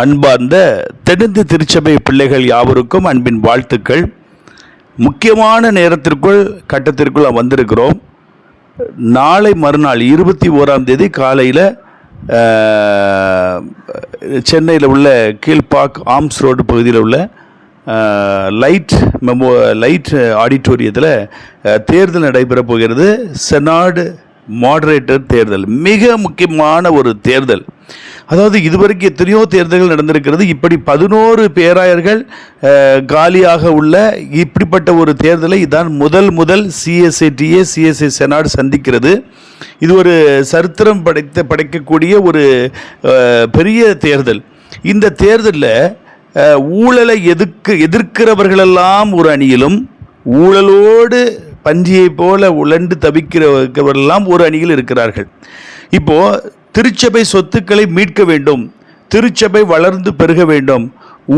அன்பார்ந்த தென்னிந்து திருச்சபை பிள்ளைகள் யாவருக்கும் அன்பின் வாழ்த்துக்கள். முக்கியமான நேரத்திற்குள் கட்டத்திற்குள் வந்திருக்கிறோம். நாளை மறுநாள் இருபத்தி ஓராம் தேதி காலையில் சென்னையில் உள்ள கீழ்பாக் ஆம்ஸ் ரோடு பகுதியில் உள்ள லைட் மெமோ லைட் ஆடிட்டோரியத்தில் தேர்தல் நடைபெறப் போகிறது. செனாடு மாடரேட்டர் தேர்தல் மிக முக்கியமான ஒரு தேர்தல். அதாவது இதுவரைக்கும் எத்தனையோ தேர்தல்கள் நடந்திருக்கிறது இப்படி பதினோரு பேராயர்கள் காலியாக உள்ள இப்படிப்பட்ட ஒரு தேர்தலை இதான் முதல் முதல் சிஎஸ்ஐடிஏ சிஎஸ்ஐ செனாடு சந்திக்கிறது. இது ஒரு சரித்திரம் படைத்த படைக்கக்கூடிய ஒரு பெரிய தேர்தல். இந்த தேர்தலில் ஊழலை எதிர்க்கு எதிர்க்கிறவர்களெல்லாம் ஒரு அணியிலும் ஊழலோடு பன்றியைப் போல உழண்டு தவிக்கிறவர்களெல்லாம் ஒரு அணியில் இருக்கிறார்கள். இப்போ திருச்சபை சொத்துக்களை மீட்க வேண்டும் திருச்சபை வளர்ந்து பெருக வேண்டும்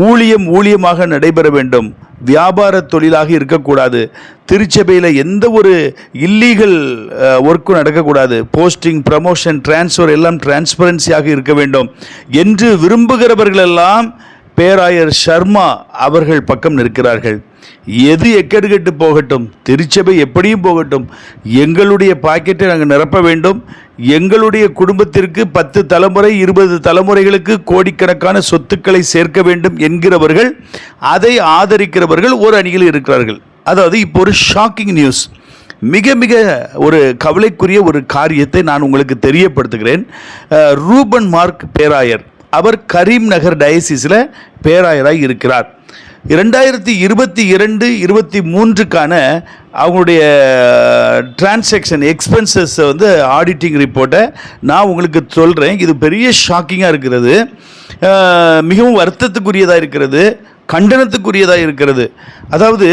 ஊழியம் ஊழியமாக நடைபெற வேண்டும் வியாபார தொழிலாக இருக்கக்கூடாது திருச்சபையில் எந்த ஒரு இல்லீகல் ஒர்க்கும் நடக்கக்கூடாது போஸ்டிங் ப்ரமோஷன் டிரான்ஸ்ஃபர் எல்லாம் டிரான்ஸ்பரன்சியாக இருக்க வேண்டும் என்று விரும்புகிறவர்களெல்லாம் பேராயர் சர்மா அவர்கள் பக்கம் நிற்கிறார்கள். எது எக்கெடுக்கெட்டு போகட்டும் திருச்சபை எப்படியும் போகட்டும் எங்களுடைய பாக்கெட்டை நாங்கள் நிரப்ப வேண்டும். எங்களுடைய குடும்பத்திற்கு பத்து தலைமுறை இருபது தலைமுறைகளுக்கு கோடிக்கணக்கான சொத்துக்களை சேர்க்க வேண்டும் என்கிறவர்கள் அதை ஆதரிக்கிறவர்கள் ஒரு அணியில் இருக்கிறார்கள். அதாவது இப்போ ஒரு ஷாக்கிங் நியூஸ் மிக மிக ஒரு கவலைக்குரிய ஒரு காரியத்தை நான் உங்களுக்கு தெரியப்படுத்துகிறேன். ரூபன் மார்க் பேராயர் அவர் கரீம் நகர் டயசிஸில் பேராயராக இருக்கிறார். இரண்டாயிரத்தி இருபத்தி இரண்டு இருபத்தி மூன்றுக்கான அவங்களுடைய டிரான்சாக்ஷன் எக்ஸ்பென்சஸை வந்து ஆடிட்டிங் ரிப்போர்ட்டை நான் உங்களுக்கு சொல்கிறேன் இது பெரிய ஷாக்கிங்காக இருக்கிறது. மிகவும் வருத்தத்துக்குரியதாக இருக்கிறது கண்டனத்துக்குரியதாக இருக்கிறது. அதாவது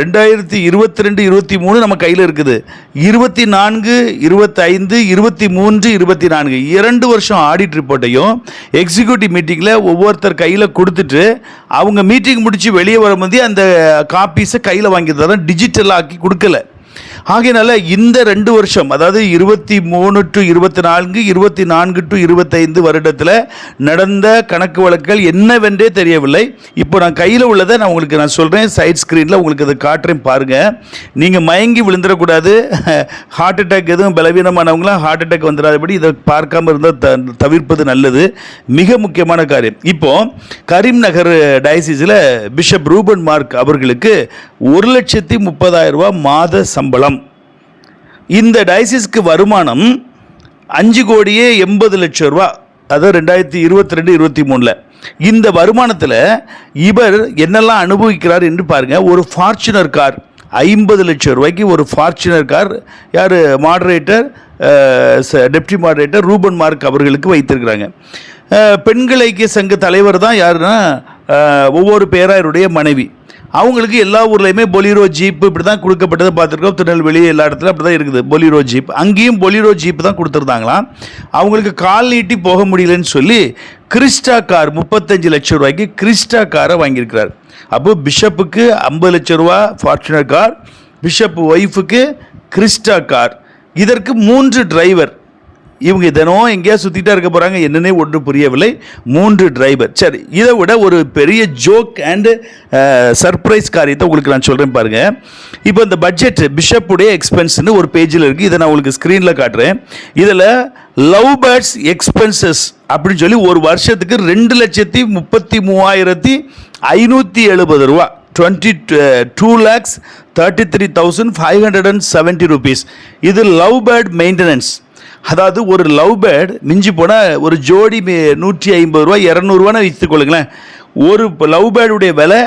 ரெண்டாயிரத்தி இருபத்தி ரெண்டு இருபத்தி மூணு நம்ம கையில் இருக்குது. இருபத்தி நான்கு இருபத்தைந்து இருபத்தி மூன்று இருபத்தி நான்கு இரண்டு வருஷம் ஆடிட் ரிப்போர்ட்டையும் எக்ஸிக்யூட்டிவ் மீட்டிங்கில் ஒவ்வொருத்தர் கையில் கொடுத்துட்டு அவங்க மீட்டிங் முடித்து வெளியே வரும்போதே அந்த காப்பீஸை கையில் வாங்கி தான் டிஜிட்டல் ஆக்கி கொடுக்கல. ஆகையினால இந்த ரெண்டு வருஷம் அதாவது இருபத்தி மூணு டு இருபத்தி நான்கு இருபத்தி நான்கு டு இருபத்தைந்து வருடத்தில் நடந்த கணக்கு வழக்குகள் என்னவென்றே தெரியவில்லை. இப்போ நான் கையில் உள்ளதை நான் உங்களுக்கு நான் சொல்கிறேன் சைட் ஸ்க்ரீனில் உங்களுக்கு அதை காட்டுறேன் பாருங்கள் நீங்கள் மயங்கி விழுந்துடக்கூடாது. ஹார்ட் அட்டாக் எதுவும் பலவீனமானவங்களாம் ஹார்ட் அட்டாக் வந்துடாதபடி இதை பார்க்காம இருந்தால் த தவிர்ப்பது நல்லது. மிக முக்கியமான காரியம். இப்போ கரீம் நகர் டயசிஸில் பிஷப் ரூபன் மார்க் அவர்களுக்கு ஒரு லட்சத்தி முப்பதாயிரம் ரூபா மாத சம்பளம். இந்த டயசிஸ்க்கு வருமானம் அஞ்சு கோடியே எண்பது லட்சம் ரூபா. அதாவது ரெண்டாயிரத்தி இருபத்தி ரெண்டு இருபத்தி மூணில் இந்த வருமானத்தில் இவர் என்னெல்லாம் அனுபவிக்கிறார் என்று பாருங்கள் ஒரு ஃபார்ச்சுனர் கார் ஐம்பது லட்சம் ரூபாய்க்கு ஒரு ஃபார்ச்சுனர் கார் யார்? Moderator deputy moderator Reuben Mark அவர்களுக்கு வைத்திருக்கிறாங்க. பெண்கள் ஐக்கிய சங்க தலைவர் தான் யாருன்னா ஒவ்வொரு பேராயருடைய மனைவி. அவங்களுக்கு எல்லா ஊர்லேயுமே பொலிரோ ஜீப் இப்படி தான் கொடுக்கப்பட்டதை பார்த்துருக்கோம். திருநெல்வேலி எல்லா இடத்துல அப்படி தான் இருக்குது. பொலிரோ ஜீப் அங்கேயும் பொலிரோ ஜீப் தான் கொடுத்துருந்தாங்களாம். அவங்களுக்கு கால் நீட்டி போக முடியலன்னு சொல்லி கிறிஸ்டா கார் முப்பத்தஞ்சு லட்சம் ரூபாய்க்கு கிறிஸ்டா காரை வாங்கியிருக்கிறார். அப்போ பிஷப்புக்கு ஐம்பது லட்சம் ரூபா ஃபார்ச்சுனர் கார் பிஷப் ஒய்ஃபுக்கு கிறிஸ்டா கார் இதற்கு மூன்று டிரைவர் இவங்க தினம் எங்கேயா சுற்றிட்டா இருக்க போகிறாங்க என்னன்னே ஒன்றும் புரியவில்லை. மூன்று டிரைவர் சரி இதை விட ஒரு பெரிய ஜோக் அண்டு சர்ப்ரைஸ் காரியத்தை உங்களுக்கு நான் சொல்கிறேன் பாருங்கள் இப்போ இந்த பட்ஜெட் பிஷப்புடைய எக்ஸ்பென்ஸ்னு ஒரு பேஜில் இருக்குது இதை நான் உங்களுக்கு ஸ்க்ரீனில் காட்டுறேன். இதில் லவ் பேர்ட்ஸ் எக்ஸ்பென்சஸ் அப்படின்னு சொல்லி ஒரு வருஷத்துக்கு ரெண்டு லட்சத்தி முப்பத்தி மூவாயிரத்தி ஐநூற்றி எழுபது ரூபா. Twenty two lakhs thirty three thousand five hundred and seventy rupees இது லவ் பேர்ட் மெயின்டெனன்ஸ் அதாவது ஒரு லவ் பேர்ட் மிஞ்சி போனால் ஒரு ஜோடி நூற்றி ஐம்பது ரூபாய் இரநூறுவான்னு வைத்துக்கொள்ளுங்களேன் ஒரு லவ் பேர்டுடைய விலை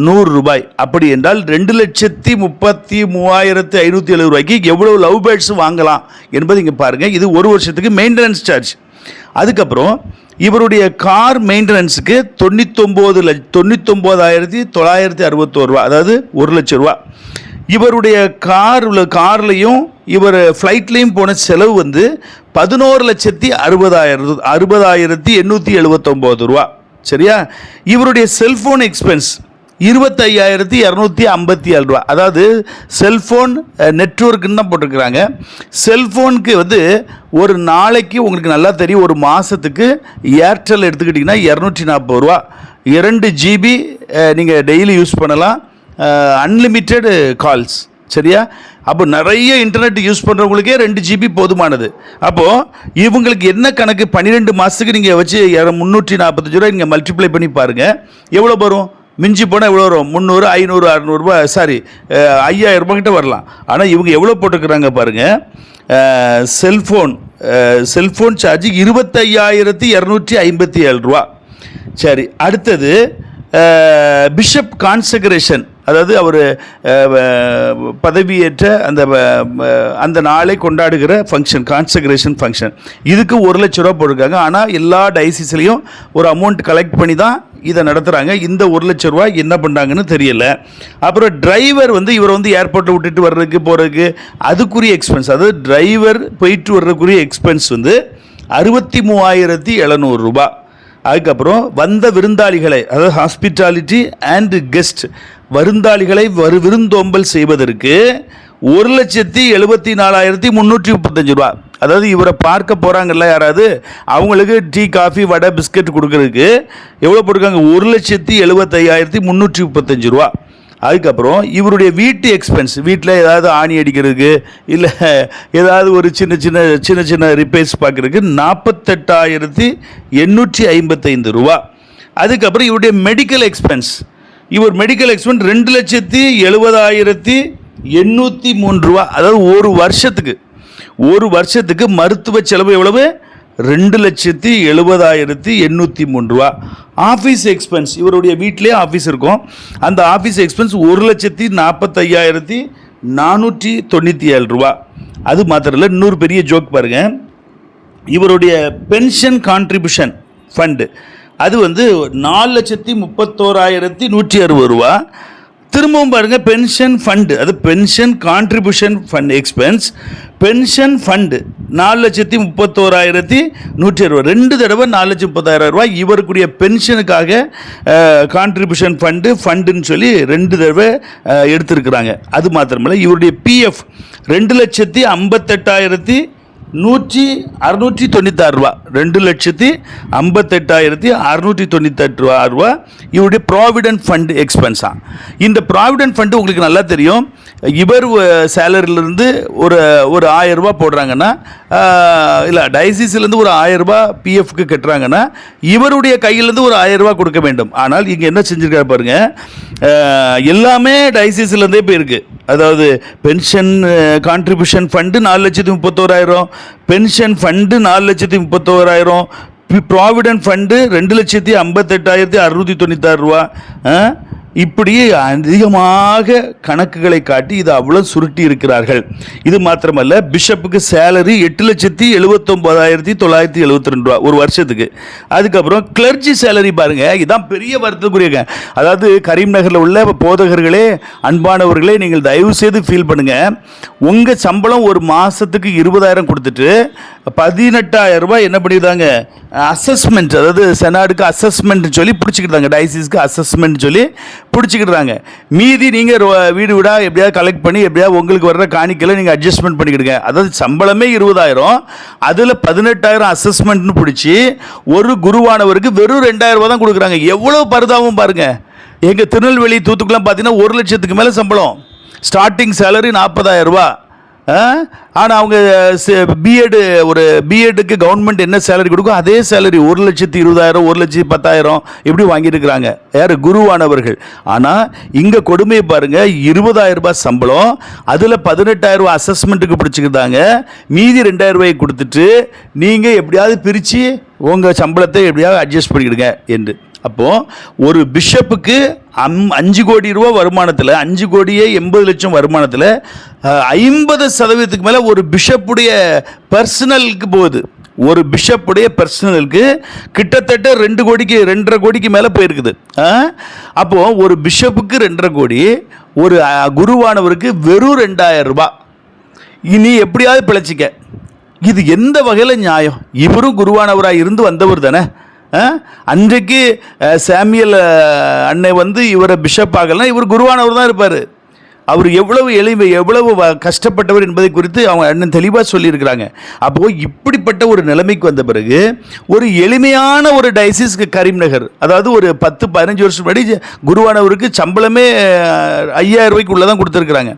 நூறு ரூபாய். அப்படி என்றால் ரெண்டு லட்சத்தி முப்பத்தி மூவாயிரத்து ஐநூற்றி எழுபது ரூபாய்க்கு எவ்வளோ லவ் பேர்ட்ஸ் வாங்கலாம் என்பது இங்கே பாருங்கள் இது ஒரு வருஷத்துக்கு மெயின்டெனன்ஸ் சார்ஜ் அதுக்கப்புறம் இவருடைய கார் மெயின்டெனன்ஸுக்கு தொண்ணூத்தொம்பது லட்ச தொண்ணூத்தொம்போதாயிரத்தி தொள்ளாயிரத்தி அறுபத்தோரு ரூபா அதாவது ஒரு லட்சம் ரூபா இவருடைய கார் உள்ள கார்லேயும் இவர் ஃப்ளைட்லேயும் போன செலவு வந்து பதினோரு லட்சத்தி அறுபதாயிரம் அறுபதாயிரத்தி எண்ணூற்றி எழுபத்தொம்போது ரூபா. சரியா? இவருடைய செல்ஃபோன் எக்ஸ்பென்ஸ் இருபத்தையாயிரத்தி இரநூத்தி ஐம்பத்தி ஏழு ரூபா. அதாவது செல்ஃபோன் நெட்ஒர்க்குன்னு தான் போட்டிருக்கிறாங்க. செல்ஃபோனுக்கு வந்து ஒரு நாளைக்கு உங்களுக்கு நல்லா தெரியும் ஒரு மாதத்துக்கு ஏர்டெல் எடுத்துக்கிட்டிங்கன்னா இரநூற்றி நாற்பது ரூபா. இரண்டு ஜிபி நீங்கள் டெய்லி யூஸ் பண்ணலாம். அன்லிமிட்டெடு கால்ஸ் சரியா? அப்போ நிறைய இன்டர்நெட் யூஸ் பண்ணுறவங்களுக்கே ரெண்டு ஜிபி போதுமானது. அப்போது இவங்களுக்கு என்ன கணக்கு? பன்னிரெண்டு மாதத்துக்கு நீங்கள் வச்சு முந்நூற்றி நாற்பத்தஞ்சு ரூபா நீங்கள் மல்டிப்ளை பண்ணி பாருங்கள் எவ்வளோ வரும்? மிஞ்சி போனால் எவ்வளோ வரும்? முந்நூறு ஐநூறு அறநூறுபா சாரி ஐயாயிரரூபா கிட்ட வரலாம். ஆனால் இவங்க எவ்வளோ போட்டுக்கிறாங்க பாருங்கள் செல்ஃபோன் செல்ஃபோன் சார்ஜ் இருபத்தையாயிரத்தி இரநூற்றி ஐம்பத்தி ஏழு ரூபா. சரி அடுத்தது பிஷப் கான்சக்ரேஷன் அதாவது அவர் பதவியேற்ற அந்த அந்த நாளை கொண்டாடுகிற ஃபங்க்ஷன் கான்சக்ரேஷன் ஃபங்க்ஷன் இதுக்கு ஒரு லட்ச ரூபா போட்டிருக்காங்க. ஆனால் எல்லா டைசிஸ்லேயும் ஒரு அமௌண்ட் கலெக்ட் பண்ணி தான் இதை நடத்துகிறாங்க இந்த ஒரு லட்ச ரூபா என்ன பண்ணுறாங்கன்னு தெரியல. அப்புறம் டிரைவர் வந்து இவரை வந்து ஏர்போர்ட்டில் விட்டுட்டு வர்றதுக்கு போகிறதுக்கு அதுக்குரிய எக்ஸ்பென்ஸ் அதாவது டிரைவர் போயிட்டு வர்றதுக்குரிய எக்ஸ்பென்ஸ் வந்து அறுபத்தி மூவாயிரத்தி எழுநூறுரூபா அதுக்கப்புறம் வந்த விருந்தாளிகளை அதாவது ஹாஸ்பிட்டாலிட்டி அண்டு கெஸ்ட் விருந்தாளிகளை வரு விருந்தோம்பல் செய்வதற்கு ஒரு லட்சத்தி எழுபத்தி நாலாயிரத்தி முந்நூற்றி முப்பத்தஞ்சு ரூபா. அதாவது இவரை பார்க்க போகிறாங்கல்ல யாராவது அவங்களுக்கு டீ காஃபி வடை பிஸ்கட் கொடுக்கறதுக்கு எவ்வளோ போட்டிருக்காங்க? ஒரு லட்சத்தி எழுபத்தையாயிரத்தி முந்நூற்றி முப்பத்தஞ்சு ரூபா. அதுக்கப்புறம் இவருடைய வீட்டு எக்ஸ்பென்ஸ் வீட்டில் ஏதாவது ஆணி அடிக்கிறதுக்கு இல்லை ஏதாவது ஒரு சின்ன சின்ன சின்ன சின்ன ரிப்பேர்ஸ் பார்க்குறதுக்கு நாற்பத்தெட்டாயிரத்தி எண்ணூற்றி ஐம்பத்தைந்து ரூபா. அதுக்கப்புறம் இவருடைய மெடிக்கல் எக்ஸ்பென்ஸ் இவர் மெடிக்கல் எக்ஸ்பென்ஸ் ரெண்டு லட்சத்தி எழுபதாயிரத்தி எண்ணூற்றி மூன்று ரூபா. அதாவது ஒரு வருஷத்துக்கு ஒரு வருஷத்துக்கு மருத்துவ செலவு எவ்வளவு? ரெண்டு லட்சத்தி எழுபதாயிரத்தி எண்ணூற்றி மூணு ரூபா. ஆஃபீஸ் எக்ஸ்பென்ஸ் இவருடைய வீட்டிலே ஆஃபீஸ் இருக்கும். அந்த ஆஃபீஸ் எக்ஸ்பென்ஸ் ஒரு லட்சத்தி நாற்பத்தையாயிரத்தி நானூற்றி தொண்ணூற்றி ஏழு ரூபா. அது மாத்திரம் இல்லை இன்னொரு பெரிய ஜோக் பாருங்கள் இவருடைய பென்ஷன் கான்ட்ரிபியூஷன் ஃபண்டு அது வந்து நாலு லட்சத்தி முப்பத்தோராயிரத்தி நூற்றி அறுபது ரூபா. திரும்பவும் பாருங்க பென்ஷன் ஃபண்டு அது pension contribution fund expense pension fund நாலு லட்சத்தி முப்பத்தோராயிரத்தி நூற்றி அறுபது. ரெண்டு தடவை நாலு லட்சம் முப்பத்தாயிரம் ரூபாய். இவருக்குரிய பென்ஷனுக்காக கான்ட்ரிபியூஷன் ஃபண்டு ஃபண்டுன்னு சொல்லி ரெண்டு தடவை எடுத்திருக்கிறாங்க. அது மாத்திரமில்லை இவருடைய பிஎஃப் ரெண்டு லட்சத்தி ஐம்பத்தெட்டாயிரத்தி நூற்றி அறுநூற்றி தொண்ணூத்தாறு ரூபா. ரெண்டு லட்சத்தி ஐம்பத்தெட்டாயிரத்தி அறுநூற்றி தொண்ணூத்தெட்டு ரூபா ரூபா. இவருடைய ப்ராவிடென்ட் ஃபண்டு எக்ஸ்பென்ஸா இந்த ப்ராவிடென்ட் ஃபண்டு உங்களுக்கு நல்லா தெரியும். இவர் சேலரியிலேருந்து ஒரு ஒரு ஆயிரம் ரூபாய் போடுறாங்கன்னா இல்லை டைசிஸ்லேருந்து ஒரு ஆயிரம் ரூபாய் பிஎஃப்க்கு கட்டுறாங்கன்னா இவருடைய கையிலேருந்து ஒரு ஆயிரம் ரூபாய் கொடுக்க வேண்டும் ஆனால் இங்கே என்ன செஞ்சிருக்காரு பாருங்க எல்லாமே டைசிஸ்லேருந்தே போயிருக்கு அதாவது பென்ஷன் கான்ட்ரிபியூஷன் ஃபண்டு நாலு லட்சத்தி முப்பத்தோராயிரம் பென்ஷன் ஃபண்டு நாலு லட்சத்தி முப்பத்தோராயிரம் ப்ராவிடன்ட் ஃபண்டு ரெண்டு லட்சத்தி ஐம்பத்தெட்டாயிரத்தி அறுநூற்றி தொண்ணூத்தாறு ரூபா ஆ? இப்படி அதிகமாக கணக்குகளை காட்டி இது அவ்வளோ சுருட்டி இருக்கிறார்கள். இது மாத்திரமல்ல பிஷப்புக்கு சேலரி எட்டு லட்சத்தி எழுபத்தொம்போதாயிரத்தி தொள்ளாயிரத்தி எழுபத்தி ரெண்டு ரூபா ஒரு வருஷத்துக்கு. அதுக்கப்புறம் கிளர்ச்சி சேலரி பாருங்க இதான் பெரிய வருத்தக்குரியங்க அதாவது கரீம் நகரில் உள்ள போதகர்களே அன்பானவர்களே நீங்கள் தயவு செய்து ஃபீல் பண்ணுங்க. உங்கள் சம்பளம் ஒரு மாதத்துக்கு இருபதாயிரம் கொடுத்துட்டு பதினெட்டாயிரம் ரூபாய் என்ன பண்ணிடுறாங்க? அசஸ்மெண்ட் அதாவது செனாடுக்கு அசஸ்மெண்ட் சொல்லி பிடிச்சிக்கிட்டாங்க டைசிஸ்க்கு அசஸ்மெண்ட் சொல்லி பிடிச்சிக்கிட்டாங்க மீதி நீங்கள் வீடு வீடாக எப்படியாவது கலெக்ட் பண்ணி எப்படியாவது உங்களுக்கு வர்ற காணிக்கையில் நீங்கள் அட்ஜஸ்ட்மெண்ட் பண்ணிக்கிடுங்க. அதாவது சம்பளமே இருபதாயிரம். அதில் பதினெட்டாயிரம் அசஸ்மெண்ட்னு பிடிச்சி ஒரு குருவானவருக்கு வெறும் ரெண்டாயிரம் ரூபா தான் கொடுக்குறாங்க. எவ்வளோ பரிதாபம் பாருங்கள் எங்கள் திருநெல்வேலி தூத்துக்குலாம் பார்த்தீங்கன்னா ஒரு லட்சத்துக்கு மேலே சம்பளம். ஸ்டார்டிங் சேலரி நாற்பதாயிரம் ரூபா ஆனால் அவங்க பிஎட் ஒரு பிஎட்டுக்கு கவர்மெண்ட் என்ன சேலரி கொடுக்கும் அதே சேலரி ஒரு லட்சத்தி இருபதாயிரம் ஒரு லட்சத்தி பத்தாயிரம் இப்படி வாங்கிட்டு இருக்கிறாங்க. யார்? குருவானவர்கள். ஆனால் இங்கே கொடுமையை பாருங்கள் இருபதாயிரம் ரூபாய் சம்பளம் அதில் பதினெட்டாயிரம் ரூபாய் அசஸ்மெண்ட்டுக்கு பிடிச்சிக்கிட்டாங்க. மீதி ரெண்டாயிரம் ரூபாய் கொடுத்துட்டு நீங்கள் எப்படியாவது பிரித்து உங்கள் சம்பளத்தை எப்படியாவது அட்ஜஸ்ட் பண்ணிக்கிடுங்க என்று. அப்போது ஒரு பிஷப்புக்கு அம் அஞ்சு கோடி ரூபா வருமானத்தில் அஞ்சு கோடியே எண்பது லட்சம் வருமானத்தில் ஐம்பது சதவீதத்துக்கு மேலே ஒரு பிஷப்புடைய பர்சனலுக்கு போகுது. ஒரு பிஷப்புடைய பர்சனலுக்கு கிட்டத்தட்ட ரெண்டு கோடிக்கு ரெண்டரை கோடிக்கு மேலே போயிருக்குது. ஆ? ஒரு பிஷப்புக்கு ரெண்டரை கோடி ஒரு குருவானவருக்கு வெறும் ரெண்டாயிரம் ரூபாய் இனி எப்படியாவது பிழைச்சிக்க. இது எந்த வகையில் நியாயம்? இவரும் குருவானவராக இருந்து வந்தவர் தானே. அன்றைக்கு சாமியல் அன்னை வந்து இவரை பிஷப் ஆகலாம் இவர் குருவானவர் தான் இருப்பார். அவர் எவ்வளவு எளிமை எவ்வளவு கஷ்டப்பட்டவர் என்பதை குறித்து அவங்க அண்ணன் தெளிவாக சொல்லியிருக்கிறாங்க. அப்போ இப்படிப்பட்ட ஒரு நிலைமைக்கு வந்த பிறகு ஒரு எளிமையான ஒரு டைசிஸ்க்கு கரீம்நகர் அதாவது ஒரு பத்து பதினஞ்சு வருஷம் முன்னாடி குருவானவருக்கு சம்பளமே அஹ், ஐயாயிரம் ரூபாய்க்குள்ளே தான் கொடுத்துருக்குறாங்க.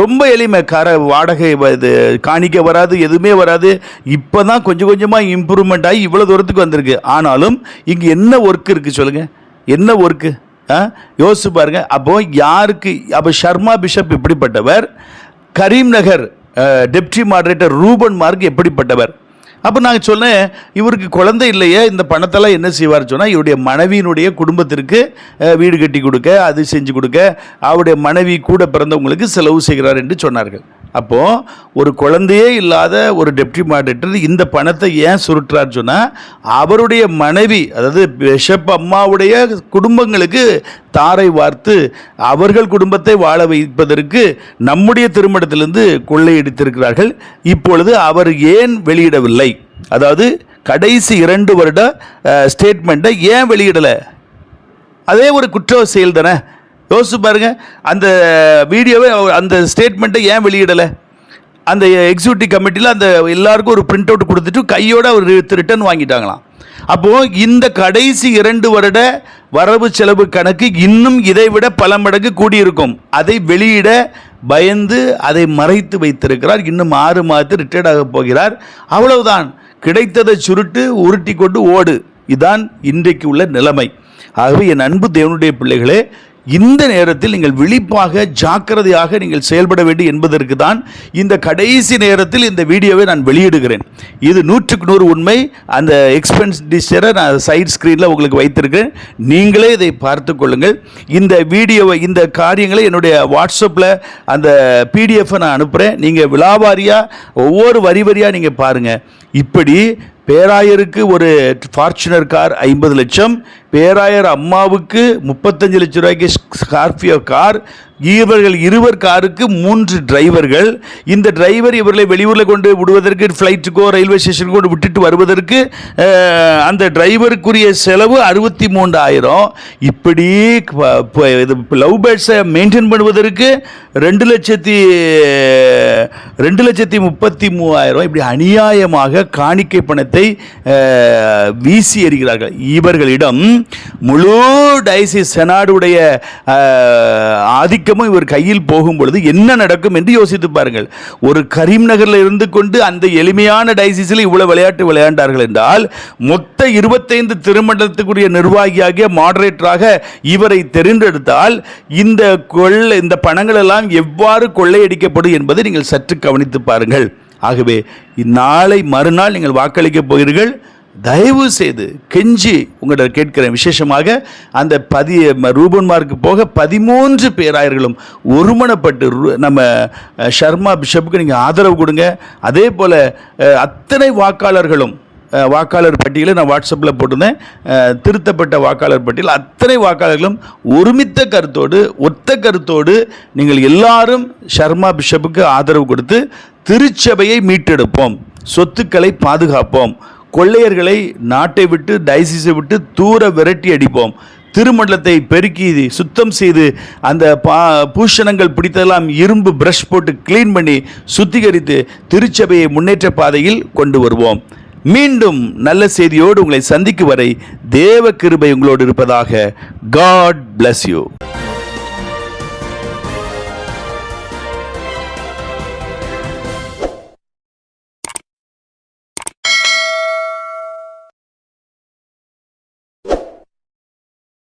ரொம்ப எளிமை கார வாடகை இது காணிக்க வராது எதுவுமே வராது. இப்போ தான் கொஞ்சம் கொஞ்சமாக இம்ப்ரூவ்மெண்ட் ஆகி இவ்வளோ தூரத்துக்கு வந்திருக்கு. ஆனாலும் இங்கே என்ன ஒர்க் இருக்குது சொல்லுங்கள் என்ன ஒர்க்கு யோசிச்சு பாருங்க. அப்போ யாருக்கு அப்போ ஷர்மா பிஷப் எப்படிப்பட்டவர் Karim Nagar deputy moderator Reuben Mark எப்படிப்பட்டவர்? அப்போ நாங்கள் சொன்னேன் இவருக்கு குழந்தை இல்லையே இந்த பணத்தெல்லாம் என்ன செய்வார் சொன்னால் இவருடைய மனைவியினுடைய குடும்பத்திற்கு வீடு கட்டி கொடுக்க அது செஞ்சு கொடுக்க அவருடைய மனைவி கூட பிறந்தவங்களுக்கு செலவு செய்கிறார் என்று சொன்னார்கள். அப்போது ஒரு குழந்தையே இல்லாத ஒரு டெப்டி மாடரேட்டர் இந்த பணத்தை ஏன் சுருட்டுறார் சொன்னால் அவருடைய மனைவி அதாவது பிஷப் அம்மாவுடைய குடும்பங்களுக்கு தாரை வார்த்து அவர்கள் குடும்பத்தை வாழ வைப்பதற்கு நம்முடைய திருமணத்திலிருந்து கொள்ளையடித்திருக்கிறார்கள். இப்பொழுது அவர் ஏன் வெளியிடவில்லை? அதாவது கடைசி இரண்டு வருட ஸ்டேட்மெண்ட்டை ஏன் வெளியிடலை? அதே ஒரு குற்ற செயல் தானே? யோசிச்சு பாருங்க அந்த வீடியோவை அந்த ஸ்டேட்மெண்ட்டை ஏன் வெளியிடலை? அந்த எக்ஸிக்யூட்டிவ் கமிட்டியில் அந்த எல்லாருக்கும் ஒரு பிரிண்ட் அவுட் கொடுத்துட்டு கையோட அவர் ரிட்டர்ன் வாங்கிட்டாங்களாம். அப்போது இந்த கடைசி இரண்டு வருட வரவு செலவு கணக்கு இன்னும் இதைவிட பல மடங்கு கூடியிருக்கும். அதை வெளியிட பயந்து அதை மறைத்து வைத்திருக்கிறார். இன்னும் ஆறு மாதத்து ரிட்டையர்ட் ஆக போகிறார். அவ்வளவுதான். கிடைத்ததை சுருட்டு உருட்டி கொண்டு ஓடு. இதான் இன்றைக்கு உள்ள நிலைமை. ஆகவே என் அன்பு தேவனுடைய பிள்ளைகளே இந்த நேரத்தில் நீங்கள் விழிப்பாக ஜாக்கிரதையாக நீங்கள் செயல்பட வேண்டும் என்பதற்கு தான் இந்த கடைசி நேரத்தில் இந்த வீடியோவை நான் வெளியிடுகிறேன். இது நூற்றுக்கு நூறு உண்மை. அந்த எக்ஸ்பென்டிச்சரை நான் சைட் ஸ்க்ரீனில் உங்களுக்கு வைத்திருக்கிறேன். நீங்களே இதை பார்த்து கொள்ளுங்கள். இந்த வீடியோவை இந்த காரியங்களை என்னுடைய வாட்ஸ்அப்பில் அந்த பிடிஎஃப்பை நான் அனுப்புகிறேன். நீங்கள் விலாவாரியாக ஒவ்வொரு வரி வரியாக நீங்கள் பாருங்கள் இப்படி பேராயருக்கு ஒரு ஃபார்ச்சுனர் கார் ஐம்பது லட்சம் பேராயர் அம்மாவுக்கு முப்பத்தஞ்சு லட்சம் ரூபாய்க்கு ஸ்கார்பியோ கார் இவர்கள் இருவர் காருக்கு மூன்று டிரைவர்கள் இந்த டிரைவர் இவர்களை வெளியூரில் கொண்டு விடுவதற்கு ஃப்ளைட்டுக்கோ ரயில்வே ஸ்டேஷனுக்கோ கொண்டு விட்டுட்டு வருவதற்கு அந்த டிரைவருக்குரிய செலவு அறுபத்தி மூன்றாயிரம் இப்படி இது லவ் பேர்ட்ஸை மெயின்டைன் பண்ணுவதற்கு ரெண்டு லட்சத்தி ரெண்டு லட்சத்தி முப்பத்தி மூவாயிரம். இப்படி அநியாயமாக காணிக்கை பணத்தை வீசி எறிகிறார்கள். இவர்களிடம் முழு டைசி செனாடுடைய ஆதிக்க ஆதிக்கமும் இவர் கையில் போகும் பொழுது என்ன நடக்கும் என்று யோசித்து பாருங்கள். ஒரு கரீம் நகரில் இருந்து கொண்டு அந்த எளிமையான டைசிஸில் இவ்வளவு விளையாட்டு விளையாண்டார்கள் என்றால் மொத்த இருபத்தைந்து திருமண்டலத்துக்குரிய நிர்வாகியாகிய மாடரேட்டராக இவரை தெரிந்தெடுத்தால் இந்த கொள்ளை இந்த பணங்கள் எல்லாம் எவ்வாறு கொள்ளையடிக்கப்படும் என்பதை நீங்கள் சற்று கவனித்து பாருங்கள். ஆகவே இந்நாளை மறுநாள் நீங்கள் வாக்களிக்கப் போகிறீர்கள். தயவு செய்து கெஞ்சி உங்களை கேட்கிறேன். விசேஷமாக அந்த பதி ரூபன்மார்க்கு போக பதிமூன்று பேராயர்களும் ஒருமனப்பட்டு நம்ம ஷர்மா பிஷப்புக்கு நீங்கள் ஆதரவு கொடுங்க. அதே போல் அத்தனை வாக்காளர்களும் வாக்காளர் பட்டியலை நான் வாட்ஸ்அப்பில் போட்டிருந்தேன். திருத்தப்பட்ட வாக்காளர் பட்டியல் அத்தனை வாக்காளர்களும் ஒருமித்த கருத்தோடு ஒத்த கருத்தோடு நீங்கள் எல்லாரும் ஷர்மா பிஷப்புக்கு ஆதரவு கொடுத்து திருச்சபையை மீட்டெடுப்போம். சொத்துக்களை பாதுகாப்போம். கொள்ளையர்களை நாட்டை விட்டு டைசிஸை விட்டு தூர விரட்டி அடிப்போம். திருமண்டலத்தை பெருக்கி சுத்தம் செய்து அந்த பா பூஷணங்கள் பிடித்ததெல்லாம் இரும்பு ப்ரஷ் போட்டு க்ளீன் பண்ணி சுத்திகரித்து திருச்சபையை முன்னேற்ற பாதையில் கொண்டு வருவோம். மீண்டும் நல்ல செய்தியோடு உங்களை சந்திக்கும் வரை தேவ கிருபை உங்களோடு இருப்பதாக காட் பிளஸ் யூ